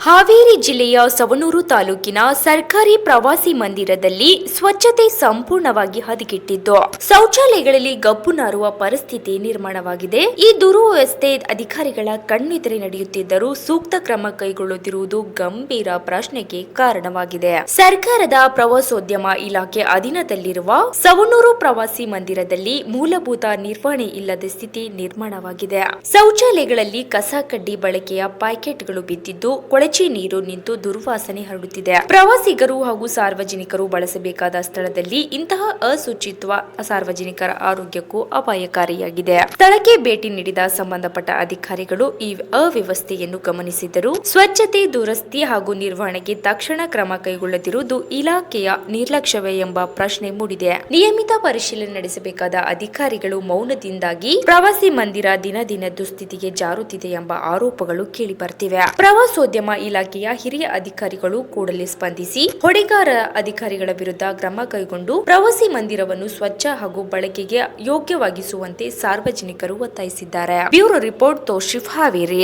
ಹಾವೇರಿ ಜಿಲ್ಲೆಯ ಸವಣೂರು ತಾಲೂಕಿನ ಸರ್ಕಾರಿ ಪ್ರವಾಸಿ ಮಂದಿರದಲ್ಲಿ ಸ್ವಚ್ಛತೆ ಸಂಪೂರ್ಣವಾಗಿ ಹದಗೆಟ್ಟಿದ್ದು, ಶೌಚಾಲಯಗಳಲ್ಲಿ ಗಬ್ಬು ನಾರುವ ಪರಿಸ್ಥಿತಿ ನಿರ್ಮಾಣವಾಗಿದೆ. ಈ ದುರ್ವ್ಯವಸ್ಥೆ ಅಧಿಕಾರಿಗಳ ಕಣ್ಣೆದುರೆ ನಡೆಯುತ್ತಿದ್ದರೂ ಸೂಕ್ತ ಕ್ರಮ ಕೈಗೊಳ್ಳುತ್ತಿರುವುದು ಗಂಭೀರ ಪ್ರಶ್ನೆಗೆ ಕಾರಣವಾಗಿದೆ. ಸರ್ಕಾರದ ಪ್ರವಾಸೋದ್ಯಮ ಇಲಾಖೆ ಅಧೀನದಲ್ಲಿರುವ ಸವಣೂರು ಪ್ರವಾಸಿ ಮಂದಿರದಲ್ಲಿ ಮೂಲಭೂತ ನಿರ್ವಹಣೆ ಇಲ್ಲದ ಸ್ಥಿತಿ ನಿರ್ಮಾಣವಾಗಿದೆ. ಶೌಚಾಲಯಗಳಲ್ಲಿ ಕಸ ಕಡ್ಡಿ ಬಳಕೆಯ ಪ್ಯಾಕೆಟ್ಗಳು ಬಿದ್ದಿದ್ದು ಕೊಳಚೆ ನೀರು ನಿಂತು ದುರ್ವಾಸನೆ ಹರಡುತ್ತಿದೆ. ಪ್ರವಾಸಿಗರು ಹಾಗೂ ಸಾರ್ವಜನಿಕರು ಬಳಸಬೇಕಾದ ಸ್ಥಳದಲ್ಲಿ ಇಂತಹ ಅಶುಚಿತ್ವ ಸಾರ್ವಜನಿಕರ ಆರೋಗ್ಯಕ್ಕೂ ಅಪಾಯಕಾರಿಯಾಗಿದೆ. ಸ್ಥಳಕ್ಕೆ ಭೇಟಿ ನೀಡಿದ ಸಂಬಂಧಪಟ್ಟ ಅಧಿಕಾರಿಗಳು ಈ ಅವ್ಯವಸ್ಥೆಯನ್ನು ಗಮನಿಸಿದರು. ಸ್ವಚ್ಛತೆ, ದುರಸ್ತಿ ಹಾಗೂ ನಿರ್ವಹಣೆಗೆ ತಕ್ಷಣ ಕ್ರಮ ಕೈಗೊಳ್ಳದಿರುವುದು ಇಲಾಖೆಯ ನಿರ್ಲಕ್ಷ್ಯವೇ ಎಂಬ ಪ್ರಶ್ನೆ ಮೂಡಿದೆ. ನಿಯಮಿತ ಪರಿಶೀಲನೆ ನಡೆಸಬೇಕಾದ ಅಧಿಕಾರಿಗಳು ಮೌನದಿಂದಾಗಿ ಪ್ರವಾಸಿ ಮಂದಿರ ದಿನ ದಿನ ದುಸ್ಥಿತಿಗೆ ಜಾರುತ್ತಿದೆ ಎಂಬ ಆರೋಪಗಳು ಕೇಳಿಬರ್ತಿವೆ ಪ್ರವಾಸೋದ್ಯಮ ಇಲಾಖೆಯ ಹಿರಿಯ ಅಧಿಕಾರಿಗಳು ಕೂಡಲೇ ಸ್ಪಂದಿಸಿ ಹೊಡೆಗಾರ ಅಧಿಕಾರಿಗಳ ವಿರುದ್ಧ ಕ್ರಮ ಕೈಗೊಂಡು ಪ್ರವಾಸಿ ಮಂದಿರವನ್ನು ಸ್ವಚ್ಛ ಹಾಗೂ ಬಳಕೆಗೆ ಯೋಗ್ಯವಾಗಿಸುವಂತೆ ಸಾರ್ವಜನಿಕರು ಒತ್ತಾಯಿಸಿದ್ದಾರೆ. Bureau report Toshif Haveri.